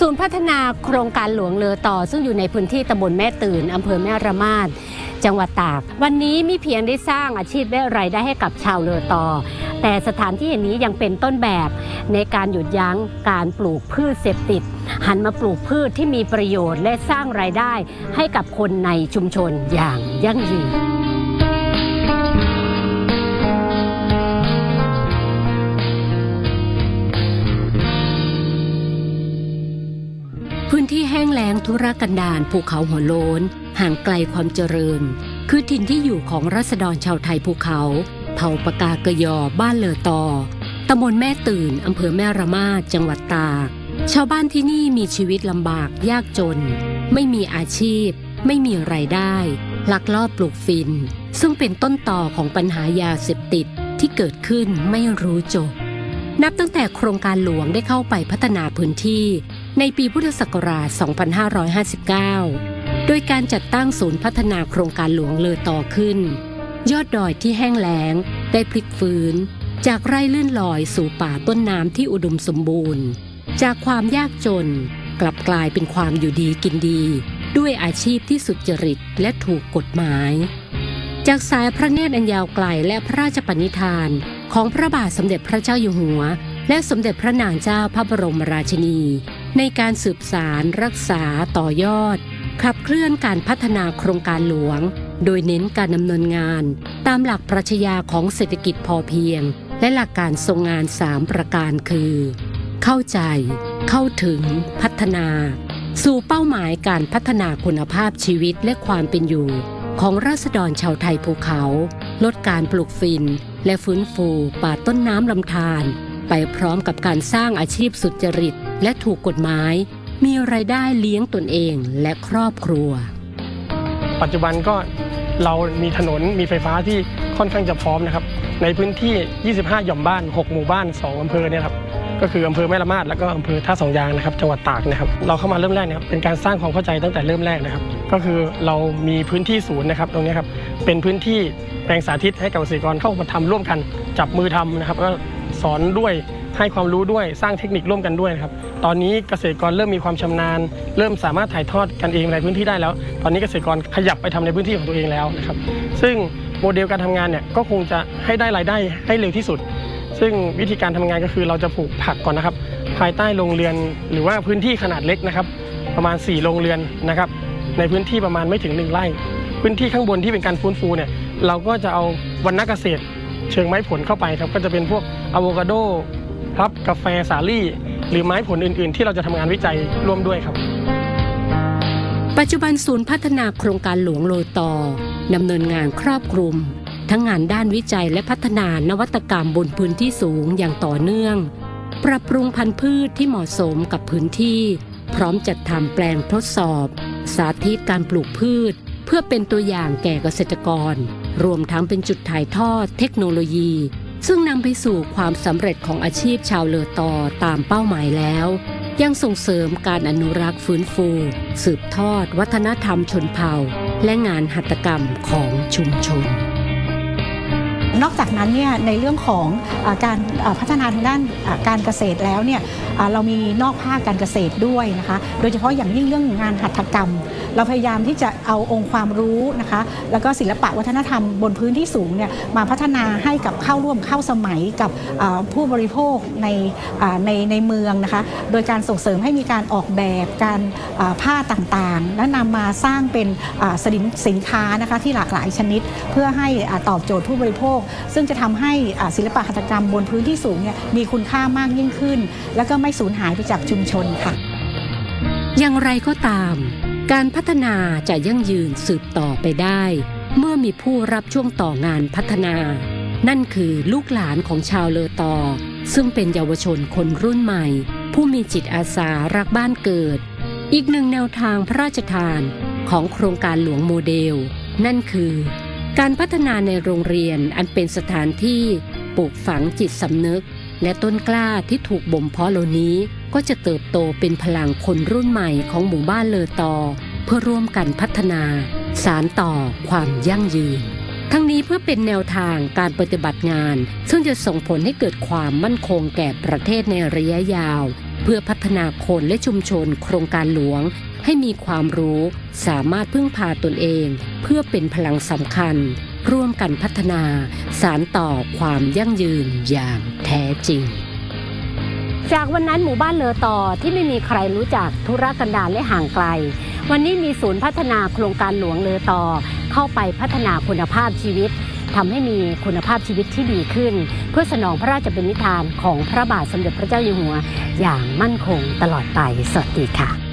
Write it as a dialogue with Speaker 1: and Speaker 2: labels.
Speaker 1: ศูนย์พัฒนาโครงการหลวงเลอต่อ ซึ่งอยู่ในพื้นที่ตำบลแม่ตื่นอำเภอแม่ระมาดจังหวัดตาก วันนี้มิเพียงได้สร้างอาชีพและรายได้ให้กับชาวเลอต่อ แต่สถานที่แห่งนี้ยังเป็นต้นแบบในการหยุดยั้งการปลูกพืชเสพติด หันมาปลูกพืชที่มีประโยชน์และสร้างรายได้ให้กับคนในชุมชนอย่างยั่งยืน พื้นที่แห้งแล้งทุรกันดารภูเขาหัวโลน ห่างไกลความเจริญ คือถิ่นที่อยู่ของรัษฎรชาวไทยภูเขา เผ่าปากากะยอบ้านเลอตอตำบลแม่ตื่นอำเภอแม่ระมาดจังหวัดตากชาวบ้านที่นี่มีชีวิตลำบากยากจน ไม่มีอาชีพ ไม่มีไรายได้ ลักลอบปลูกฟิน ซึ่งเป็นต้นต่อของปัญหายาเสพติดที่เกิดขึ้นไม่รู้จบ นับตั้งแต่โครงการหลวงได้เข้าไปพัฒนาพื้นที่ ในปีพุทธศักราช 2559 โดยการจัดตั้งศูนย์พัฒนาโครงการหลวงเลอต่อขึ้น ยอดดอยที่แห้งแล้งได้พลิกฟื้น จากไร่ลื่นลอยสู่ป่าต้นน้ำที่อุดมสมบูรณ์ จากความยากจนกลับกลายเป็นความอยู่ดีกินดี ด้วยอาชีพที่สุจริตและถูกกฎหมาย จากสายพระเนตรอันยาวไกลและพระราชปณิธานของพระบาทสมเด็จพระเจ้าอยู่หัว และสมเด็จพระนางเจ้าพระบรมราชินี ในการสืบสารรักษาต่อยอด ขับเคลื่อนการพัฒนาโครงการหลวง โดยเน้นการดำเนินงาน ตามหลักปรัชญาของเศรษฐกิจพอเพียง และหลักการทรงงาน 3 ประการคือ เข้าใจ เข้าถึง พัฒนา สู่เป้าหมายการพัฒนาคุณภาพชีวิตและความเป็นอยู่ของราษฎรชาวไทยภูเขา ลดการปลูกฟินและฟื้นฟูป่าต้นน้ำลำธารไปพร้อมกับการสร้างอาชีพสุจริต และถูกกฎหมาย มีรายได้เลี้ยงตนเองและครอบครัว
Speaker 2: ปัจจุบันก็เรามีถนนมีไฟฟ้าที่ค่อนข้างจะพร้อมนะครับ ในพื้นที่ 25 หย่อมบ้าน 6 หมู่บ้าน 2 อำเภอเนี่ยครับก็คืออำเภอแม่ละมาดแล้วก็อำเภอท่าสองยางนะครับจังหวัดตากนะครับเราเข้ามาเริ่มแรกนะครับเป็นการสร้างความเข้าใจตั้งแต่เริ่มแรกนะครับ ก็คือเรามีพื้นที่ศูนย์นะครับตรงนี้ครับเป็นพื้นที่แปลงสาธิตให้กับเกษตรกรเข้ามาทำร่วมกัน จับมือทำนะครับก็สอนด้วย ให้ความรู้ด้วยสร้างเทคนิคร่วมกันด้วยนะครับตอนนี้เกษตรกรเริ่มมีความชำนาญ เริ่มสามารถถ่ายทอดกันเองในพื้นที่ได้แล้ว ตอนนี้เกษตรกรขยับไปทำในพื้นที่ของตัวเองแล้วนะครับซึ่งโมเดลการทำงานเนี่ยก็คงจะให้ได้รายได้ให้เร็วที่สุด ซึ่งวิธีการทำงานก็คือเราจะปลูกผักก่อนนะครับ ภายใต้โรงเรือนหรือว่าพื้นที่ขนาดเล็กนะครับ ประมาณ 4 โรงเรือนนะครับในพื้นที่ประมาณไม่ถึง 1ไร่ พื้นที่ข้างบนที่เป็นการฟื้นฟูเนี่ยเราก็จะเอาวรรณเกษตร เชิงไม้ผลเข้าไปครับก็จะเป็นพวกอะโวคาโด พลับกาแฟสาลี่ หรือไม้ผลอื่น ๆ ที่เราจะทำงานวิจัยร่วมด้วยครับ
Speaker 1: ปัจจุบันศูนย์พัฒนาโครงการหลวงโลตอดำเนินงานครอบคลุม ทั้งงานด้านวิจัยและพัฒนานวัตกรรมบนพื้นที่สูงอย่างต่อเนื่อง ปรับปรุงพันธุ์พืชที่เหมาะสมกับพื้นที่ พร้อมจัดทำแปลงทดสอบ สาธิตการปลูกพืช เพื่อเป็นตัวอย่างแก่เกษตรกร รวมทั้งเป็นจุดถ่ายทอดเทคโนโลยี ซึ่งนำไปสู่ความสำเร็จของอาชีพชาวเลอตอตามเป้าหมายแล้ว ยังส่งเสริมการอนุรักษ์ฟื้นฟู สืบทอดวัฒนธรรมชนเผ่า และงานหัตถกรรมของชุมชน
Speaker 3: นอกจากนั้นเนี่ยในเรื่องของอการพัฒนาทางด้านการเกษตรแล้วเนี่ยเรามีนอกภาคการเกษตรด้วยนะคะ โดยเฉพาะอย่างยิ่งเรื่องงานหัตถกรรม เราพยายามที่จะเอาองค์ความรู้นะคะ แล้วก็ศิลปะวัฒนธรรมบนพื้นที่สูงเนี่ยมาพัฒนาให้กับเข้าร่วมเข้าสมัยกับผู้บริโภคในในในเมืองนะคะ โดยการส่งเสริมให้มีการออกแบบการผ้าต่างๆ และนำมาสร้างเป็นสินสินค้านะคะที่หลากหลายชนิด เพื่อให้อตอบโจทย์ผู้บริโภคซึ่งจะทำให้ศิลปะหัตถกรรมบนพื้นที่สูงเนี่ยมีคุณค่ามากยิ่งขึ้น แล้วก็ไม่สูญหายไปจากชุมชนค่ะ
Speaker 1: อย่างไรก็ตาม การพัฒนาจะยั่งยืนสืบต่อไปได้ เมื่อมีผู้รับช่วงต่องานพัฒนา นั่นคือลูกหลานของชาวเลอตอ ซึ่งเป็นเยาวชนคนรุ่นใหม่ ผู้มีจิตอาสารักบ้านเกิด อีกหนึ่งแนวทางพระราชทานของโครงการหลวงโมเดล นั่นคือ การพัฒนาในโรงเรียนอันเป็นสถานที่ปลูกฝังจิตสำนึก และต้นกล้าที่ถูกบ่มเพาะเหล่านี้ก็จะเติบโตเป็นพลังคนรุ่นใหม่ของหมู่บ้านเลอตอ เพื่อร่วมกันพัฒนา สารต่อความยั่งยืน ทั้งนี้เพื่อเป็นแนวทางการปฏิบัติงาน ซึ่งจะส่งผลให้เกิดความมั่นคงแก่ประเทศในระยะยาว พื่อพัฒนาคนและชุมชนโครงการหลวง ให้มีความรู้สามารถพึ่งพาตนเอง เพื่อเป็นพลังสำคัญ ร่วมกันพัฒนา สารต่อความยั่งยืนอย่างแท้จริงจากวันนั้นหมู่บ้านเลอต่อที่ไม่มีใครรู้จักธุรกันดารและห่างไกล วันนี้มีศูนย์พัฒนาโครงการหลวงเลอต่อเข้าไปพัฒนาคุณภาพชีวิต ทำให้มีคุณภาพชีวิตที่ดีขึ้น เพื่อสนองพระราชบัญญัติของพระบาทสมเด็จพระเจ้าอยู่หัว อย่างมั่นคงตลอดไปสวัสดีค่ะ